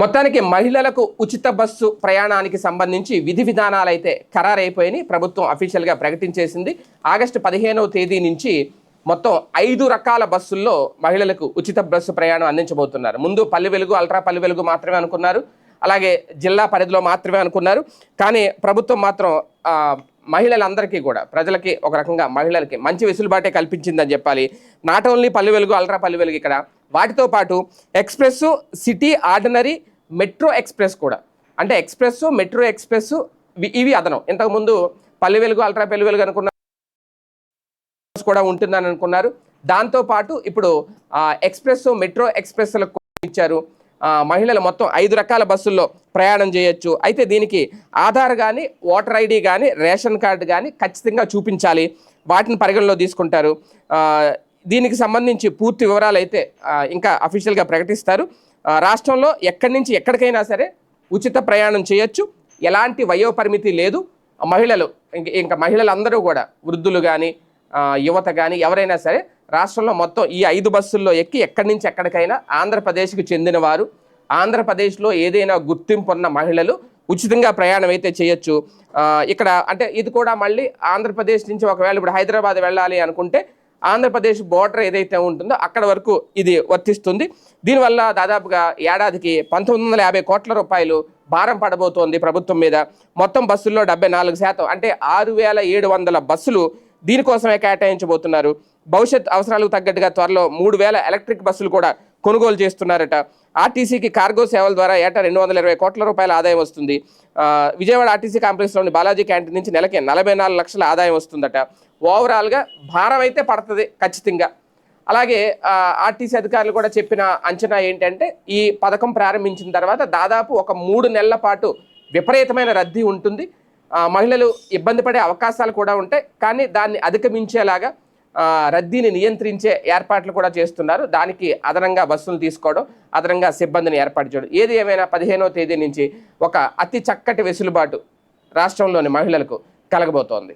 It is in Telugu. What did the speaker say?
మొత్తానికి మహిళలకు ఉచిత బస్సు ప్రయాణానికి సంబంధించి విధి విధానాలు అయితే ఖరారైపోయినాయి. ప్రభుత్వం అఫీషియల్గా ప్రకటించేసింది. ఆగస్టు పదిహేనవ తేదీ నుంచి మొత్తం ఐదు రకాల బస్సుల్లో మహిళలకు ఉచిత బస్సు ప్రయాణం అందించబోతున్నారు. ముందు పల్లె వెలుగు అల్ట్రా పల్లె వెలుగు మాత్రమే అనుకున్నారు. అలాగే జిల్లా పరిధిలో మాత్రమే అనుకున్నారు. కానీ ప్రభుత్వం మాత్రం మహిళలందరికీ కూడా ప్రజలకి ఒక రకంగా మహిళలకి మంచి వెసులుబాటే కల్పించిందని చెప్పాలి. Not only Palle Velugu ultra Palle Velugu ఇక్కడ. వాటితో పాటు express city ordinary metro express కూడా. అంటే ఎక్స్ప్రెస్ మెట్రో ఎక్స్ప్రెస్ ఇవి- అదనం. ఇంతకుముందు పల్లె వెలుగు అల్ట్రా పల్లె వెలుగు అనుకున్న కూడా ఉంటుందని అనుకున్నారు. దాంతోపాటు ఇప్పుడు ఆ, ఎక్స్ప్రెస్ మెట్రో ఎక్స్ప్రెస్లకు ఇచ్చారు. మహిళలు మొత్తం ఐదు రకాల బస్సుల్లో ప్రయాణం చేయొచ్చు. అయితే దీనికి ఆధార్ కానీ ఓటర్ ఐడి కానీ రేషన్ కార్డు కానీ ఖచ్చితంగా చూపించాలి. వాటిని పరిగణలో తీసుకుంటారు. దీనికి సంబంధించి పూర్తి వివరాలు అయితే ఇంకా అఫీషియల్గా ప్రకటిస్తారు. రాష్ట్రంలో ఎక్కడి నుంచి ఎక్కడికైనా సరే ఉచిత ప్రయాణం చేయొచ్చు. ఎలాంటి వయోపరిమితి లేదు. మహిళలు ఇంక ఇంకా మహిళలందరూ కూడా వృద్ధులు కానీ యువత కానీ ఎవరైనా సరే రాష్ట్రంలో మొత్తం ఈ ఐదు బస్సుల్లో ఎక్కి ఎక్కడి నుంచి ఎక్కడికైనా ఆంధ్రప్రదేశ్కి చెందిన వారు ఆంధ్రప్రదేశ్లో ఏదైనా గుర్తింపు ఉన్న మహిళలు ఉచితంగా ప్రయాణం అయితే చేయొచ్చు. ఇక్కడ అంటే ఇది కూడా మళ్ళీ ఆంధ్రప్రదేశ్ నుంచి ఒకవేళ ఇప్పుడు హైదరాబాద్ వెళ్ళాలి అనుకుంటే ఆంధ్రప్రదేశ్ బోర్డర్ ఏదైతే ఉంటుందో అక్కడ వరకు ఇది వర్తిస్తుంది. దీనివల్ల దాదాపుగా ఏడాదికి పంతొమ్మిది వందల యాభై కోట్ల రూపాయలు భారం పడబోతోంది ప్రభుత్వం మీద. మొత్తం బస్సుల్లో డెబ్బై నాలుగు శాతం అంటే ఆరు వేల ఏడు వందల బస్సులు దీనికోసమే కేటాయించబోతున్నారు. భవిష్యత్ అవసరాలకు తగ్గట్టుగా త్వరలో మూడు వేల ఎలక్ట్రిక్ బస్సులు కూడా కొనుగోలు చేస్తున్నారట. ఆర్టీసీకి కార్గో సేవల ద్వారా ఏటా రెండు వందల ఇరవై కోట్ల రూపాయల ఆదాయం వస్తుంది. విజయవాడ ఆర్టీసీ కాంప్లెక్స్లోని బాలాజీ క్యాంటీన్ నుంచి నెలకి నలభై నాలుగు లక్షల ఆదాయం వస్తుందట. ఓవరాల్గా భారం అయితే పడుతుంది ఖచ్చితంగా. అలాగే ఆర్టీసీ అధికారులు కూడా చెప్పిన అంచనా ఏంటంటే ఈ పథకం ప్రారంభించిన తర్వాత దాదాపు ఒక మూడు నెలల పాటు విపరీతమైన రద్దీ ఉంటుంది. మహిళలు ఇబ్బంది పడే అవకాశాలు కూడా ఉంటాయి. కానీ దాన్ని అధిగమించేలాగా రద్దీని నియంత్రించే ఏర్పాట్లు కూడా చేస్తున్నారు. దానికి అదనంగా బస్సులు తీసుకోవడం అదనంగా సిబ్బందిని ఏర్పాటు చేయడం. ఏది ఏమైనా పదిహేనవ తేదీ నుంచి ఒక అతి చక్కటి వెసులుబాటు రాష్ట్రంలోని మహిళలకు కలగబోతోంది.